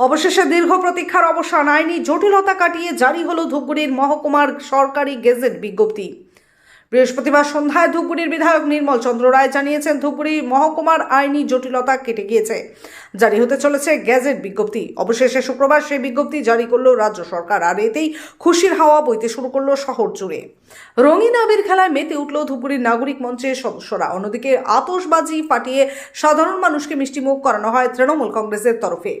অবশেষে দীর্ঘ প্রতীক্ষার অবসান আইনি জটিলতা কাটিয়ে জারি হলো ধূপগুড়ির মহকুমার সরকারি গেজেট বিজ্ঞপ্তি। বৃহস্পতিবার সন্ধ্যায় ধূপগুড়ির বিধায়ক নির্মল চন্দ্র রায় জানিয়েছেন, ধূপগুড়ি মহকুমার আইনি জটিলতা কেটে গিয়েছে, জারি হতে চলেছে গ্যাজেট বিজ্ঞপ্তি। অবশেষে শুক্রবার সেই বিজ্ঞপ্তি জারি করল রাজ্য সরকার, আর এতেই খুশির হাওয়া বইতে শুরু করল শহর জুড়ে। রঙিন আবির খেলায় মেতে উঠল ধূপগুড়ির নাগরিক মঞ্চের সদস্যরা। অন্যদিকে আতশবাজি ফাটিয়ে সাধারণ মানুষকে মিষ্টিমুখ করানো হয় তৃণমূল কংগ্রেসের তরফে।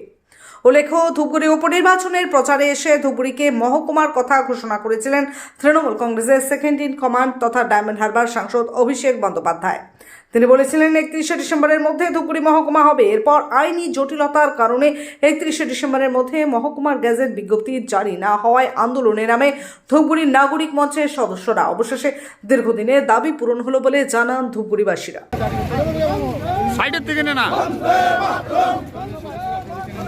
উল্লেখ্য, ধূপগুড়ি উপনির্বাচনের প্রচারে এসে ধূপগুড়িকে মহকুমার কথা ঘোষণা করেছিলেন তৃণমূল কংগ্রেসের সেকেন্ড ইন কমান্ড তথা ডায়মন্ড হারবার সাংসদ অভিষেক বন্দ্যোপাধ্যায়। তিনি বলেছিলেন, একত্রিশে ডিসেম্বরের মধ্যে ধূপগুড়ি মহকুমা হবে। এরপর আইনি জটিলতার কারণে একত্রিশে ডিসেম্বরের মধ্যে মহকুমার গ্যাজেট বিজ্ঞপ্তি জারি না হওয়ায় আন্দোলনে নামে ধূপগুড়ির নাগরিক মঞ্চের সদস্যরা। অবশেষে দীর্ঘদিনের দাবি পূরণ হলো বলে জানান ধূপগুড়িবাসীরা। সাইডের নে।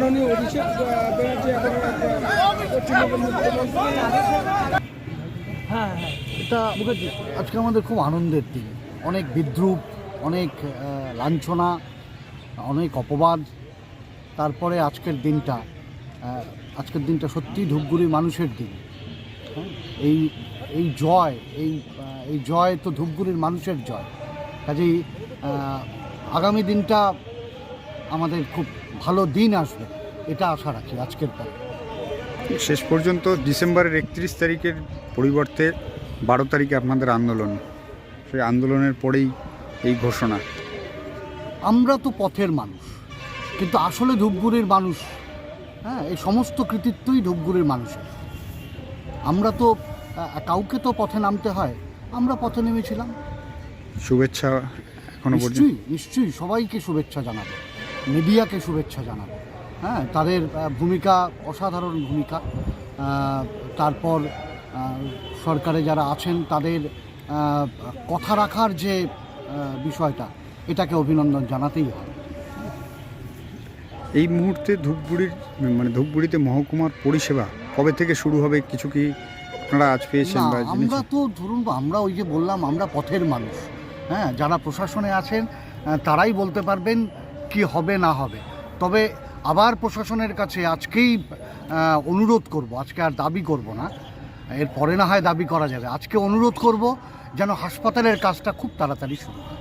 মাননীয় অভিষেক ব্যানার্জি পশ্চিমবঙ্গের মুখ্যমন্ত্রী এটা আজকে আমাদের খুব আনন্দের দিন। অনেক বিদ্রুপ, অনেক লাঞ্ছনা, অনেক অপবাদ। তারপরে আজকের দিনটা আজকের দিনটা সত্যি ধূপগুড়ির মানুষের দিন। হ্যাঁ? এই এই জয়, এই এই জয় তো ধূপগুড়ির মানুষের জয়। কাজেই আগামী দিনটা আমাদের খুব ভালো দিন আসবে এটা আশা রাখি আজকের পর। শেষ পর্যন্ত ডিসেম্বরের একত্রিশ তারিখের পরিবর্তে বারো তারিখে আপনাদের আন্দোলন। সেই আন্দোলনের পরেই এই ঘোষণা। আমরা তো পথের মানুষ কিন্তু আসলে ধূপগুড়ির মানুষ হ্যাঁ এই সমস্ত কৃতিত্বই ধূপগুড়ির মানুষের। আমরা তো কাউকে তো পথে নামতে হয় আমরা পথে নেমেছিলাম। শুভেচ্ছা এখনও নিশ্চয়ই নিশ্চয়ই সবাইকে শুভেচ্ছা জানাব। মিডিয়াকে শুভেচ্ছা জানাব। হ্যাঁ তাদের ভূমিকা অসাধারণ ভূমিকা। তারপর সরকারে যারা আছেন তাদের কথা রাখার যে বিষয়টা এটাকে অভিনন্দন জানাতেই হয় এই মুহূর্তে ধূপগুড়ির মানে ধূপগুড়িতে মহকুমার পরিষেবা কবে থেকে শুরু হবে কিছু কি আপনারা আজ পেয়েছেন আমরা তো ধরুন আমরা ওই যে বললাম আমরা পথের মানুষ। হ্যাঁ যারা প্রশাসনে আছেন তারাই বলতে পারবেন কি হবে না হবে। তবে আবার প্রশাসনের কাছে আজকেই অনুরোধ করব, আজকে আর দাবি করব না। এর পরে না হয় দাবি করা যাবে। আজকে অনুরোধ করব যেন হাসপাতালের কাজটা খুব তাড়াতাড়ি শুরু হয়।